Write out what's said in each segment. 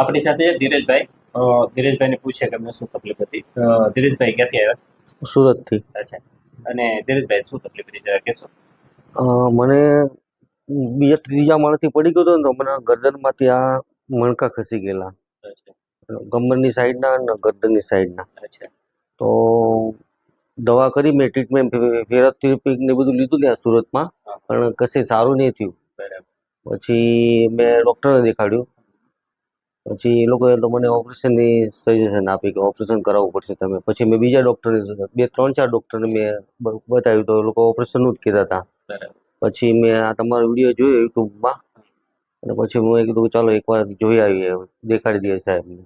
આપણી સાથે ધીરજભાઈ ધીરજભાઈને પૂછે કે એમને શું તકલીફ હતી. ધીરજભાઈ ક્યાંથી આવ્યા? સુરતથી. અચ્છા. અને ધીરજભાઈ શું તકલીફ હતી? જરા કહેશો. મને બીજા ત્રીજા માળથી પડી ગયો હતો ને તો મને ગરદનમાંથી આ મણકા ખસી ગયેલા. કમરની સાઈડના અને ગરદનની સાઈડના. અચ્છા. તો દવા કરી મેં ટ્રીટમેન્ટ ફેરાથેરાપી ને બધું લીધું ત્યાં સુરતમાં. પણ કશે સારું નહીં થયું. પછી મેં ડૉક્ટરને દેખાડ્યું. પછી એ લોકોએ તો મને ઓપરેશનની સજેશન આપી કે ઓપરેશન કરાવવું પડશે તમે. પછી મેં બીજા ડૉક્ટરને બે ત્રણ ચાર ડૉક્ટરને મેં બતાવ્યું તો એ લોકો ઓપરેશનનું જ કહેતા હતા. પછી મેં આ તમારો વીડિયો જોયો યુટ્યુબમાં. અને પછી મેં કીધું ચાલો એકવાર જોઈ આવીએ દેખાડી દઈએ સાહેબને.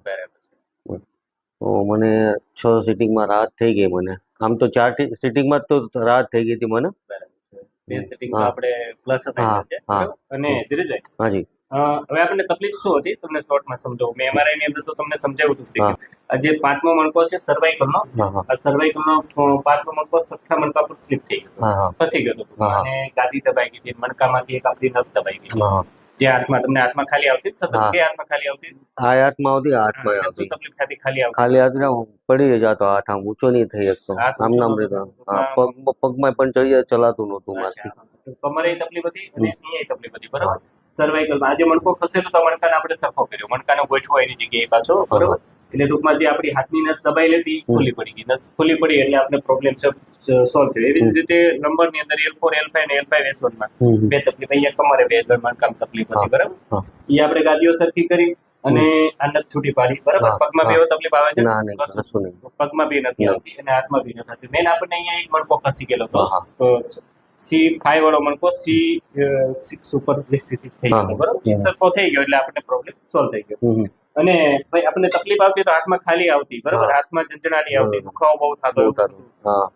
તો મને છ સિટિંગમાં રાહત થઈ ગઈ મને. આમ તો ચાર સિટિંગમાં જ તો રાહત થઈ ગઈ હતી મને. બે સિટિંગમાં. આપણે પ્લસ હતા હા, હા. અને હાજી હવે આપણને તકલીફ શું હતી? તમને શોર્ટમાં સમજાવું. મેં MRI ની અંદર તો તમને સમજાવ્યું હતું આ જે પાંચમો મણકો છે સર્વાઈકલનો આ સર્વાઇકલનો પાંચમો મણકો સઠ્ઠા મણકા પર સ્લીપ થઈ ગયો. ફસી ગયો અને ગાદી દબાઈ ગઈ મણકામાંથી એક આપણી નસ દબાઈ ગઈ જે હાથમાં તમને હાથમાં ખાલી આવતી સતત? કે હાથમાં ખાલી આવતી? આ હાથમાં આવતી આત્મા આવતી. તકલીફ થતી? ખાલી આવતી. ખાલી ના પડી જતો હાથ આમ ઊંચો નહીં થઈ શકતો. આમ નામ રહેતો પગ પગમાં પણ ચડી ચલાતું નહોતું મારથી. કમરે તકલીફ હતી અને અહીંયા તકલીફ હતી બરાબર? સર્વાઇકલ આજે મણકો ખસેલો તો મણકાને આપણે સરખો કર્યો. મણકાને ગોઠવો એની જગ્યાએ પાછો બરોબર? એટલે ટૂંકમાં જે આપણી હાથની નસ દબાઈ લેતી. ખુલ્લી પડી ગઈ. નસ ખુલ્લી પડી એટલે આપણે પ્રોબ્લેમ સોલ્વ થયો. એવી જ રીતે નંબરની અંદર L four L five L five S હમ હમ. બે તકલીફ. અહીંયા કમરે બે ગણ મણકામ તકલીફ હતી બરાબર. એ આપણે ગાદીઓ સરખી કરી અને આ નસ છૂટી પાડી. બરાબર. પગમાં બે. તકલીફ આવે છે? ના પગમાં બી નથી આવતી અને હાથમાં બી નથી મેન આપણને અહીંયા એક મણકો ખસી ગયેલો હતો. સી ફાઈવ વાળો મણકો સી સિક્સ ઉપર વિસ્તૃત થઈ ગયો બરાબર? સરખો થઈ ગયો એટલે આપણને પ્રોબ્લેમ સોલ્વ થઈ ગયો. અને ભાઈ આપણને તકલીફ આવતી તો હાથમાં ખાલી આવતી બરાબર. હાથમાં ઝંઝણાટી આવતી. દુખાવો બહુ થતો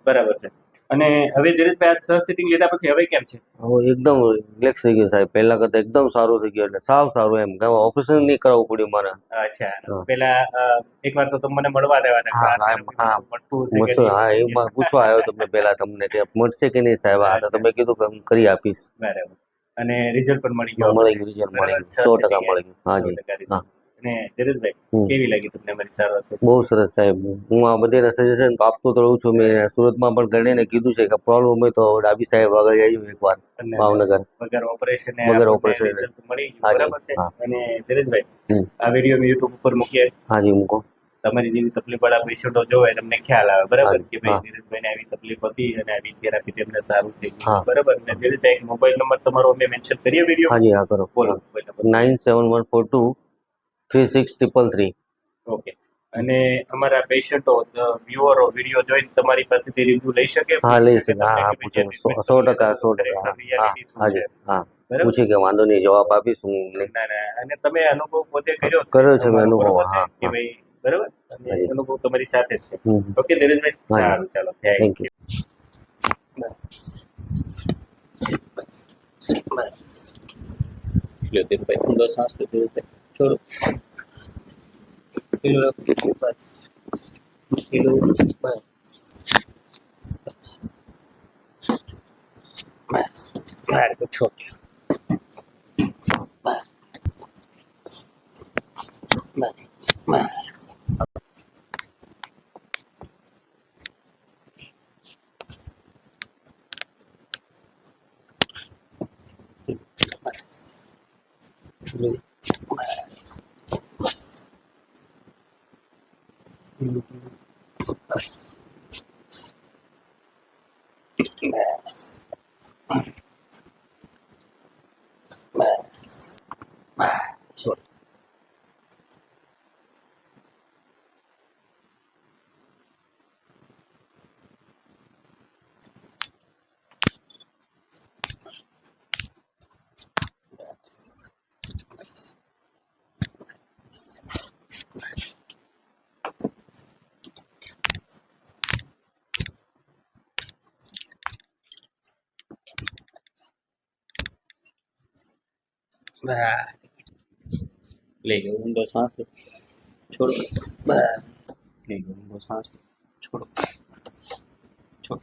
બરાબર છે. અને હવે ધીરજભાઈ આ સહ સિટિંગ લીધા પછી હવે કેમ છે? હવે એકદમ રિલેક્સ થઈ ગયું સાહેબ. પહેલા કરતા એકદમ સારું થઈ ગયું એટલે સાવ સારું એમ. કે ઓપરેશન નહીં કરાવવું પડ્યું મારે. અચ્છા. પેલા અ, એકવાર તો તમને મળવા દેવાના હા, હા, હા. મળતું મળશે હા એ પૂછવા આવ્યો તમને પહેલા તમને કે મળશે કે નહીં સાહેબ? તો તમે કીધું કે કરી આપીશ. બરાબર. અને રિઝલ્ટ પણ મળી ગયું મળી ગયું રિઝલ્ટ મળી ગયું. સો ટકા મળી ગયું. હા જી. હા. અને ધીરજભાઈ કેવી લાગી તમને મારી સારવાર છે? બહુ સરસ સાહેબ. હું આ બધાને સજેશન આપતો તો રહું છું. મેં સુરતમાં પણ ઘણીને કીધું છે કે પ્રોબ્લેમ હોય તો ડાબી સાહેબ આગળ જજો એકવાર ભાવનગર. વગર ઓપરેશન વગર ઓપરેશન મળી બરાબર છે? અને ધીરજભાઈ આ વીડિયો મેં યુટ્યુબ ઉપર મૂકીએ હાજી મૂકો. તમારી જેવી તકલીફ વાળા પેશન્ટો જોવે તમને ખ્યાલ આવે બરાબર? કે ભાઈ. ધીરજભાઈને આવી તકલીફ હતી અને આવી થેરાપી તેમને સારું થઈ ગયું. બરાબર? અને ધીરજભાઈ મોબાઈલ નંબર તમારો અમે મેન્શન કરીએ વીડિયો હાજી હા કરો. બોલો nine seven one four two three six triple three. Okay. અને અમારા પેશન્ટો વ્યુઅરો વીડિયો જોઈને તમારી પાસેથી રિવ્યુ લઈ શકે? હા લઈ શકે. હા હા પૂછે. સો ટકા સો ટકા. હા હાજી? હા પૂછી કે વાંધો નહીં જવાબ આપીશું હું અને તમે અનુભવ પોતે કર્યો કર્યો છે. મેં અનુભવ, હા, કે ભાઈ બરાબર? અનુભવ તમારી સાથે છે. ઓકે ધીરજભાઈ? સારું ચાલો. થેન્ક યુ બસ. બસ. લ્યો ધીરુભાઈ ઊંડો શ્વાસ લો ધીરુભાઈ. છોડો. પેલું રાખો બસ પેલું બસ બસ બસ મારે તો છોડ્યો બસ બસ બસ Mm-hmm. બસ. લઈ ગયો ઊંડો શ્વાસ. લો છોડો. બસ. લઈ ઊંડો શ્વાસ. છોડો. છોડો.